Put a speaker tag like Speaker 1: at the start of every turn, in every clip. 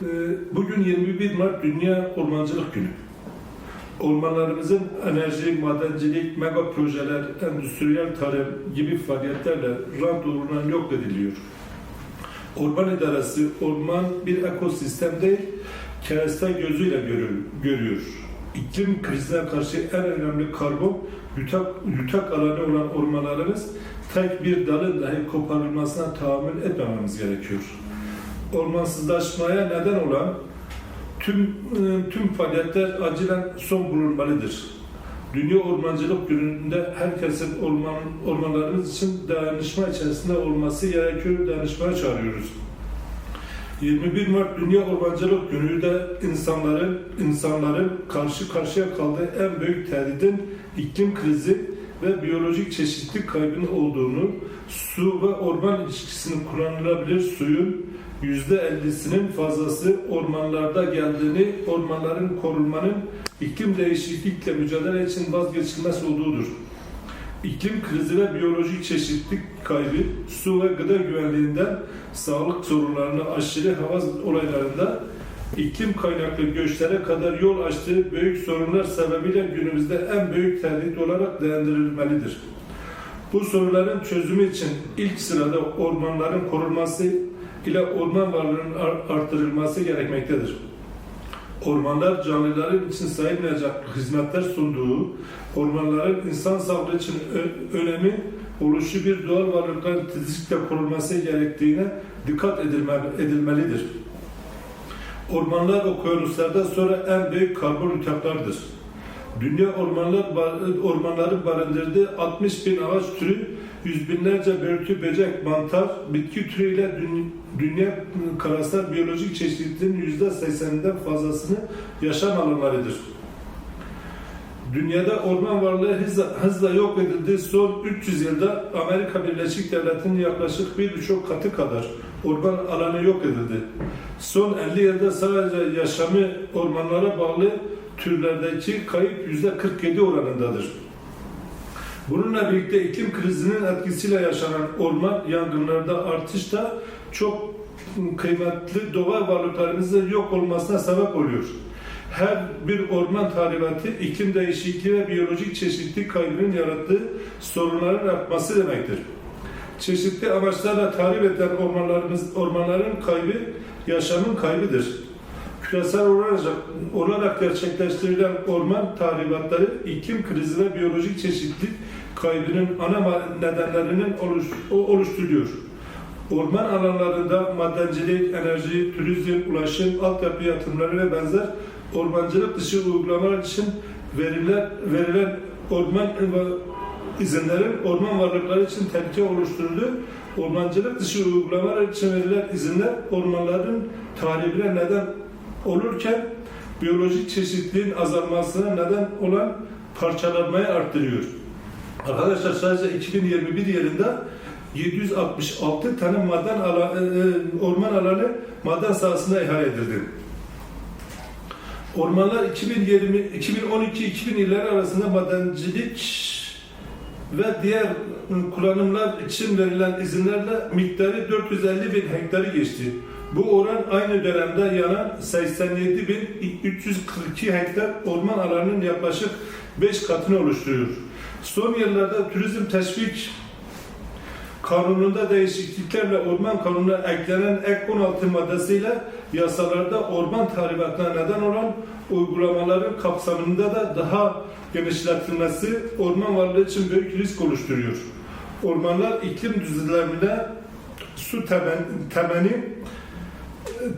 Speaker 1: Ee, Bugün 21 Mart Dünya Ormancılık Günü. Ormanlarımızın enerji, madencilik, mega projeler, endüstriyel tarım gibi faaliyetlerle rant uğruna yok ediliyor. Orman idaresi, orman bir ekosistem değil, kereste gözüyle görüyor. İklim krizine karşı en önemli karbon yutak, yutak alanı olan ormanlarımız tek bir dalın dahi koparılmasına tahammül etmememiz gerekiyor. Ormansızlaşmaya neden olan tüm e, tüm faaliyetler acilen son bulunmalıdır. Dünya Ormancılık Günü'nde herkesin orman ormanlarımız için dayanışma içerisinde olması gerekiyor. Dayanışmaya çağırıyoruz. 21 Mart Dünya Ormancılık Günü de insanların insanların karşı karşıya kaldığı en büyük tehdidin iklim krizi ve biyolojik çeşitlilik kaybının olduğunu, su ve orman ilişkisinin kullanılabilir suyun %50'sinin fazlası ormanlarda geldiğini, ormanların korunmanın iklim değişiklikle mücadele için vazgeçilmez olduğudur. İklim krizi ve biyolojik çeşitlilik kaybı, su ve gıda güvenliğinden sağlık sorunlarına, aşırı hava olaylarında iklim kaynaklı göçlere kadar yol açtığı büyük sorunlar sebebiyle günümüzde en büyük tehdit olarak değerlendirilmelidir. Bu sorunların çözümü için ilk sırada ormanların korunması ile orman varlığının ar- artırılması gerekmektedir. Ormanlar canlıların için sayılmayacak hizmetler sunduğu, ormanların insan sağlığı için önemi oluşu bir doğal varlıkların titizlikle korunması gerektiğine dikkat edilme- edilmelidir. Ormanlar okyanuslardan sonra en büyük karbon yutaklardır. Dünya ormanlar ormanların barındırdığı 60 bin ağaç türü, yüz binlerce börtü, böcek, mantar, bitki türüyle dü- dünya karasal biyolojik çeşitliliğinin yüzde sekseninden fazlasını yaşam alanlarıdır. Dünyada orman varlığı hızla, hızla yok edildiği son 300 yılda Amerika Birleşik Devletleri'nin yaklaşık bir buçuk katı kadar orman alanı yok edildi. Son 50 yılda sadece yaşamı ormanlara bağlı türlerdeki kayıp yüzde 47 oranındadır. Bununla birlikte iklim krizinin etkisiyle yaşanan orman yangınlarda artış da çok kıymetli doğa varlıklarımızın yok olmasına sebep oluyor. Her bir orman tahribatı iklim değişikliği ve biyolojik çeşitlilik kaybının yarattığı sorunların artması demektir. Çeşitli amaçlarla tahrip edilen ormanlarımız, ormanların kaybı yaşamın kaybıdır. Küresel olarak, olarak gerçekleştirilen orman tahribatları iklim krizi ve biyolojik çeşitlilik kaybının ana nedenlerinin oluş, oluşturuyor. Orman alanlarında madencilik, enerji, turizm, ulaşım, altyapı yatırımları ve benzer ormancılık dışı uygulamalar için verilen, verilen orman izinlerin orman varlıkları için tehlike oluşturduğu ormancılık dışı uygulamalar için verilen izinler ormanların tahribine neden olurken biyolojik çeşitliliğin azalmasına neden olan parçalanmayı arttırıyor. Arkadaşlar sadece 2021 yılında 766 tane maden ala, e, e, orman alanı maden sahasına ihale edildi. Ormanlar 2020 2012-2000 yılları arasında madencilik ve diğer kullanımlar için verilen izinlerle miktarı 450 bin hektarı geçti. Bu oran aynı dönemde yanan 87.342 hektar orman alanının yaklaşık 5 katını oluşturuyor. Son yıllarda turizm teşvik kanununda değişikliklerle orman kanununa eklenen ek 16 maddesiyle yasalarda orman tahribatına neden olan uygulamaların kapsamında da daha genişletilmesi orman varlığı için büyük risk oluşturuyor. Ormanlar iklim düzenlemine su temen, temeni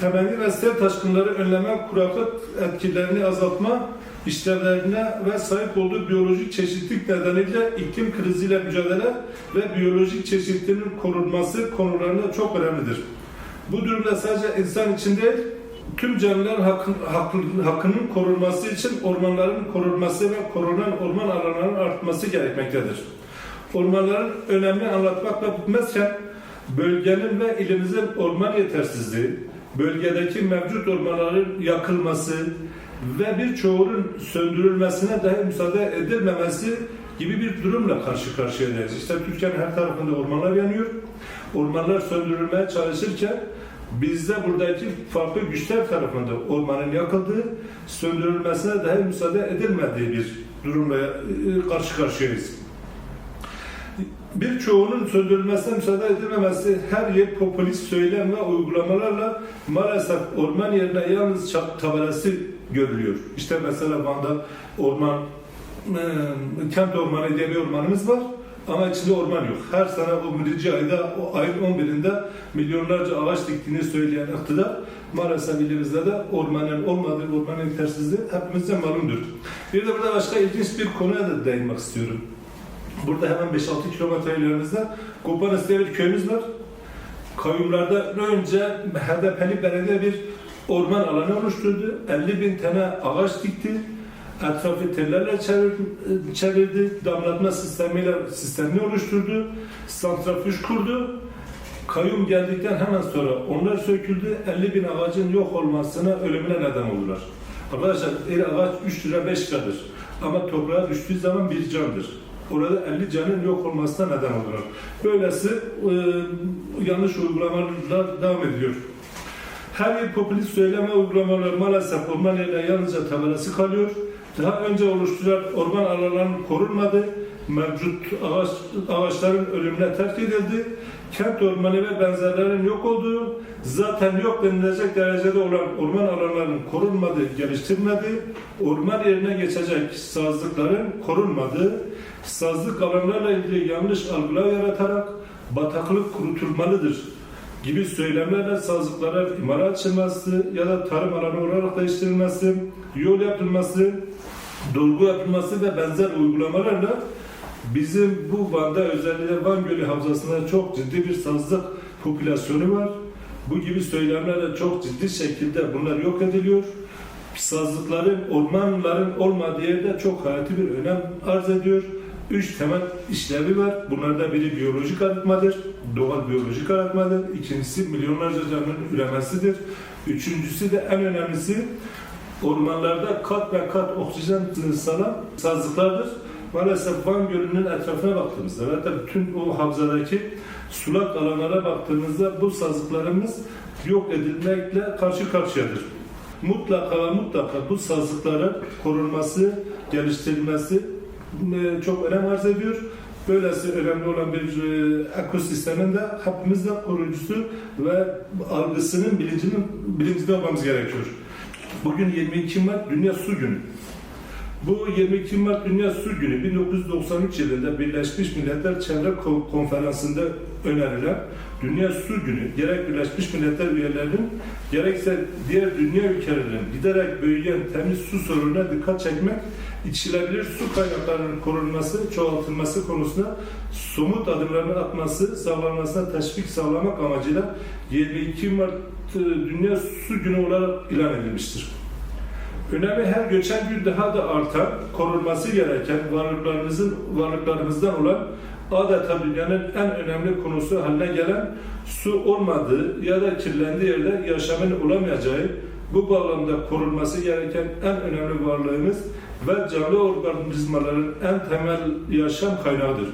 Speaker 1: temenni ve sel taşkınları önleme, kuraklık etkilerini azaltma işlevlerine ve sahip olduğu biyolojik çeşitlilik nedeniyle iklim kriziyle mücadele ve biyolojik çeşitliliğin korunması konularında çok önemlidir. Bu durumda sadece insan için değil, tüm canlılar hakkın, hakkın- hakkının korunması için ormanların korunması ve korunan orman alanlarının artması gerekmektedir. Ormanların önemini anlatmakla bitmezken bölgenin ve ilimizin orman yetersizliği, bölgedeki mevcut ormanların yakılması ve birçoğunun söndürülmesine dahi müsaade edilmemesi gibi bir durumla karşı karşıyayız. İşte Türkiye'nin her tarafında ormanlar yanıyor. Ormanlar söndürülmeye çalışırken Bizde buradaki farklı güçler tarafından ormanın yakıldığı, söndürülmesine dahi müsaade edilmediği bir durumla e, karşı karşıyayız. Birçoğunun söndürülmesine müsaade edilmemesi her yer popülist söylem ve uygulamalarla maalesef orman yerine yalnız tabelası görülüyor. İşte mesela Van'da orman, e, kent ormanı diye bir ormanımız var. Ama içinde orman yok. Her sene o birinci ayda, o ayın 11'inde milyonlarca ağaç diktiğini söyleyen iktidar maalesef ilimizde de ormanın olmadığı, ormanın yetersizliği hepimize malumdur. Bir de burada başka ilginç bir konuya da değinmek istiyorum. Burada hemen 5-6 kilometre ilerimizde Kopanes diye bir köyümüz var. Kayyumlarda önce HDP'li belediye bir orman alanı oluşturdu. 50 bin tane ağaç dikti. Etrafı tellerle çevir, çevirdi. Damlatma sistemiyle sistemini oluşturdu. Santrafüj kurdu. Kayyum geldikten hemen sonra onlar söküldü. 50 bin ağacın yok olmasına ölümüne neden oldular. Arkadaşlar bir ağaç 3 lira 5 liradır. Ama toprağa düştüğü zaman bir candır. Orada 50 canın yok olmasına neden oldular. Böylesi e, yanlış uygulamalar devam ediyor. Her yıl popülist söyleme uygulamaları maalesef orman ile yalnızca tabelası kalıyor. Daha önce oluşturulan orman alanlarının korunmadı. Mevcut ağaç, ağaçların ölümüne terk edildi. Kent ormanı ve benzerlerinin yok olduğu, zaten yok denilecek derecede olan orman alanlarının korunmadığı, geliştirmedi. Orman yerine geçecek sazlıkların korunmadığı, sazlık alanlarla ilgili yanlış algılar yaratarak bataklık kurutulmalıdır gibi söylemlerle sazlıklara imara açılması ya da tarım alanı olarak değiştirilmesi, yol yapılması, dolgu yapılması ve benzer uygulamalarla bizim bu Van'da özellikle Van Gölü Havzası'nda çok ciddi bir sazlık popülasyonu var. Bu gibi söylemlerle çok ciddi şekilde bunlar yok ediliyor. Sazlıkların, ormanların olmadığı yerde çok hayati bir önem arz ediyor. Üç temel işlevi var. Bunlardan biri biyolojik arıtmadır, doğal biyolojik arıtmadır. İkincisi milyonlarca canlının üremesidir. Üçüncüsü de en önemlisi ormanlarda kat ve kat oksijen salan sazlıklardır. Maalesef Van Gölü'nün etrafına baktığımızda hatta bütün o havzadaki sulak alanlara baktığımızda bu sazlıklarımız yok edilmekle karşı karşıyadır. Mutlaka mutlaka bu sazlıkların korunması, geliştirilmesi e, çok önem arz ediyor. Böylesi önemli olan bir e, ekosistemin de hepimizde koruyucusu ve algısının bilincinin bilincinde olmamız gerekiyor. Bugün 22 Mart Dünya Su Günü. Bu 22 Mart Dünya Su Günü 1993 yılında Birleşmiş Milletler Çevre Ko- Konferansı'nda önerilen Dünya Su Günü gerek Birleşmiş Milletler üyelerinin gerekse diğer dünya ülkelerinin giderek büyüyen temiz su sorununa dikkat çekmek, içilebilir su kaynaklarının korunması, çoğaltılması konusunda somut adımlarını atması, sağlanmasına teşvik sağlamak amacıyla 22 Mart e, Dünya Su Günü olarak ilan edilmiştir. Önemi her geçen gün daha da artan, korunması gereken varlıklarımızın varlıklarımızdan olan adeta dünyanın en önemli konusu haline gelen su olmadığı ya da kirlendiği yerde yaşamın olamayacağı bu bağlamda korunması gereken en önemli varlığımız ve canlı organizmaların en temel yaşam kaynağıdır.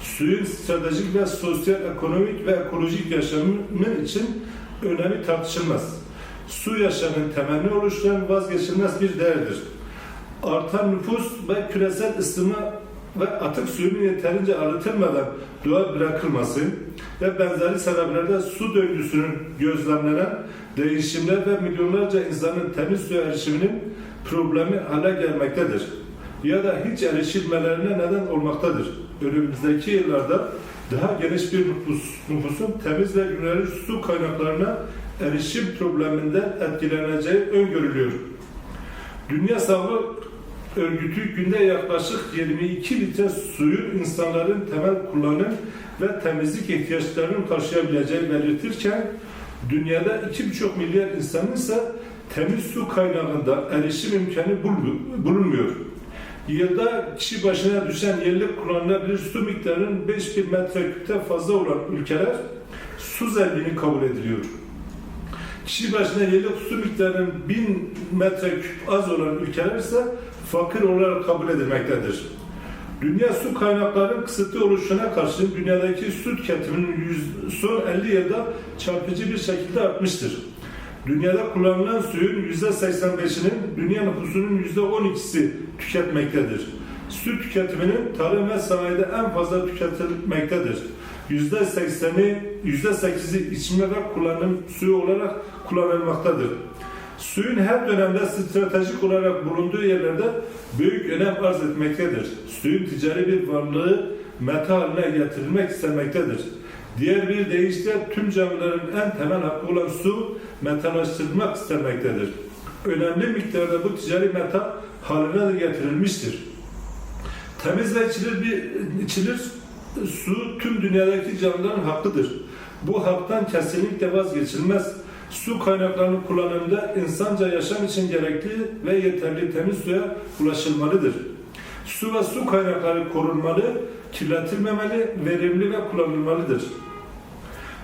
Speaker 1: Suyun stratejik ve sosyal, ekonomik ve ekolojik yaşamın için önemi tartışılmaz su yaşamın temelini oluşturan vazgeçilmez bir değerdir. Artan nüfus ve küresel ısınma ve atık suyunun yeterince arıtılmadan doğal bırakılması ve benzeri sebeplerde su döngüsünün gözlemlenen değişimler ve milyonlarca insanın temiz suya erişiminin problemi hale gelmektedir. Ya da hiç erişilmelerine neden olmaktadır. Önümüzdeki yıllarda daha geniş bir nüfus, nüfusun temiz ve güvenilir su kaynaklarına erişim probleminden etkileneceği öngörülüyor. Dünya Sağlık Örgütü günde yaklaşık 22 litre suyu insanların temel kullanım ve temizlik ihtiyaçlarını karşılayabileceği belirtirken dünyada 2,5 milyar insanın ise temiz su kaynağında erişim imkanı bulunmuyor. Yılda kişi başına düşen yerlik kullanılabilir su miktarının 5000 metreküpten fazla olan ülkeler su zenginliği kabul ediliyor kişi başına yıllık su miktarının 1000 metreküp az olan ülkeler ise fakir olarak kabul edilmektedir. Dünya su kaynaklarının kısıtlı oluşuna karşı dünyadaki su tüketiminin yüz- son 50 yılda çarpıcı bir şekilde artmıştır. Dünyada kullanılan suyun %85'inin dünya nüfusunun %12'si tüketmektedir. Su tüketiminin tarım ve sanayide en fazla tüketilmektedir. %80'i, %8'i içme ve kullanım suyu olarak kullanılmaktadır. Suyun her dönemde stratejik olarak bulunduğu yerlerde büyük önem arz etmektedir. Suyun ticari bir varlığı meta haline getirilmek istenmektedir. Diğer bir deyişle tüm canlıların en temel hakkı olan su metalaştırılmak istenmektedir. Önemli miktarda bu ticari meta haline de getirilmiştir. Temiz ve içilir, bir, içilir su tüm dünyadaki canlıların hakkıdır. Bu haktan kesinlikle vazgeçilmez. Su kaynaklarının kullanımında insanca yaşam için gerekli ve yeterli temiz suya ulaşılmalıdır. Su ve su kaynakları korunmalı, kirletilmemeli, verimli ve kullanılmalıdır.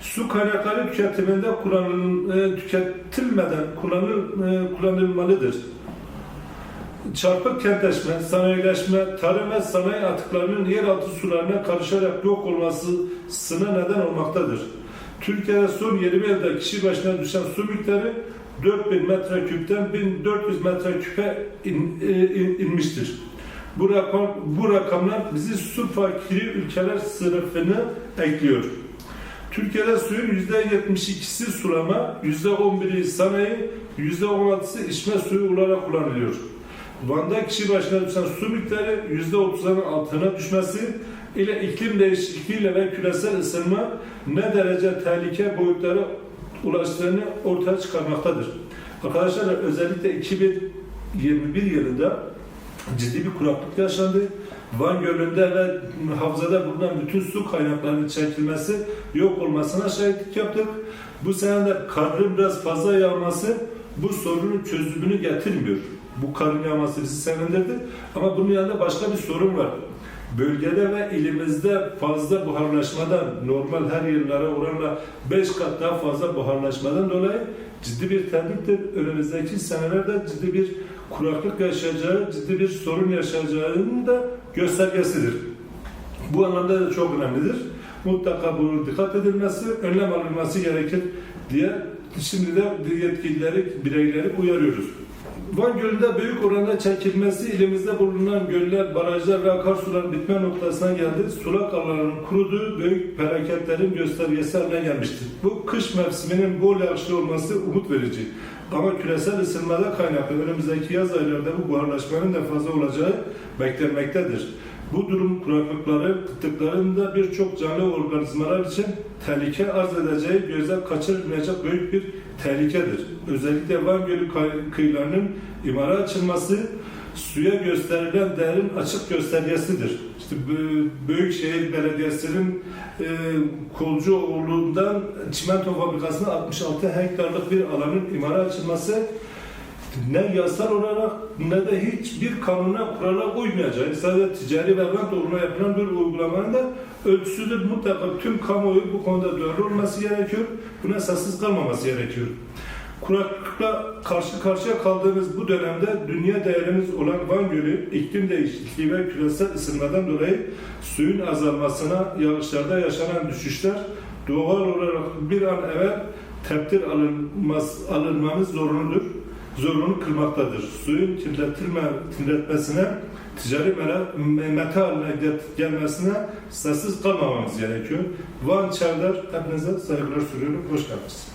Speaker 1: Su kaynakları tüketiminde kullanıl, e, tüketilmeden kullanıl, e, kullanılmalıdır. Çarpık kentleşme, sanayileşme, tarım ve sanayi atıklarının yeraltı sularına karışarak yok olmasına neden olmaktadır. Türkiye'de son 20 yılda kişi başına düşen su miktarı 4000 metreküpten 1400 metreküpe in, e, in- inmiştir. Bu, rakam, bu rakamlar bizi su fakiri ülkeler sınıfını ekliyor. Türkiye'de suyun %72'si sulama, %11'i sanayi, %16'sı içme suyu olarak kullanılıyor. Van'da kişi başına düşen su miktarı %30'ların altına düşmesi ile iklim değişikliğiyle ve küresel ısınma ne derece tehlike boyutlara ulaştığını ortaya çıkarmaktadır. Arkadaşlar özellikle 2021 yılında ciddi bir kuraklık yaşandı. Van Gölü'nde ve havzada bulunan bütün su kaynaklarının çekilmesi, yok olmasına şahitlik yaptık. Bu sene de karın biraz fazla yağması bu sorunun çözümünü getirmiyor. Bu karın yağması bizi sevindirdi. Ama bunun yanında başka bir sorun var. Bölgede ve ilimizde fazla buharlaşmadan, normal her yıllara oranla 5 kat daha fazla buharlaşmadan dolayı ciddi bir tehdittir. Önümüzdeki senelerde ciddi bir kuraklık yaşayacağı, ciddi bir sorun yaşayacağının da göstergesidir. Bu anlamda da çok önemlidir. Mutlaka bunu dikkat edilmesi, önlem alınması gerekir diye şimdi de yetkilileri, bireyleri uyarıyoruz. Van Gölü'nde büyük oranda çekilmesi ilimizde bulunan göller, barajlar ve akarsuların bitme noktasına geldi. Sulak alanların kuruduğu büyük felaketlerin göstergesi haline gelmiştir. Bu kış mevsiminin bol yağışlı olması umut verici. Ama küresel ısınmada kaynaklı önümüzdeki yaz aylarında bu buharlaşmanın da fazla olacağı beklenmektedir. Bu durum kuraklıkları, kıtlıkların da birçok canlı organizmalar için tehlike arz edeceği gözden kaçırılmayacak büyük bir tehlikedir. Özellikle Van Gölü kıyılarının imara açılması suya gösterilen değerin açık göstergesidir. İşte Büyükşehir Belediyesi'nin e, Kolcuoğlu'ndan çimento fabrikasına 66 hektarlık bir alanın imara açılması ne yasal olarak ne de hiçbir kanuna kurala uymayacağı, sadece ticari ve rant uğruna yapılan bir uygulamanın da ölçüsüdür. Mutlaka tüm kamuoyu bu konuda duyarlı olması gerekiyor. Buna esassız kalmaması gerekiyor. Kuraklıkla karşı karşıya kaldığımız bu dönemde dünya değerimiz olan Van Gölü iklim değişikliği ve küresel ısınmadan dolayı suyun azalmasına, yağışlarda yaşanan düşüşler doğal olarak bir an evvel tedbir alınmaz, alınmamız zorunludur zorunlu kılmaktadır. Suyun kirletilme, kirletmesine, ticari meta haline gelmesine sessiz kalmamamız gerekiyor. Van Çavdar, hepinize saygılar sunuyorum. Hoş geldiniz.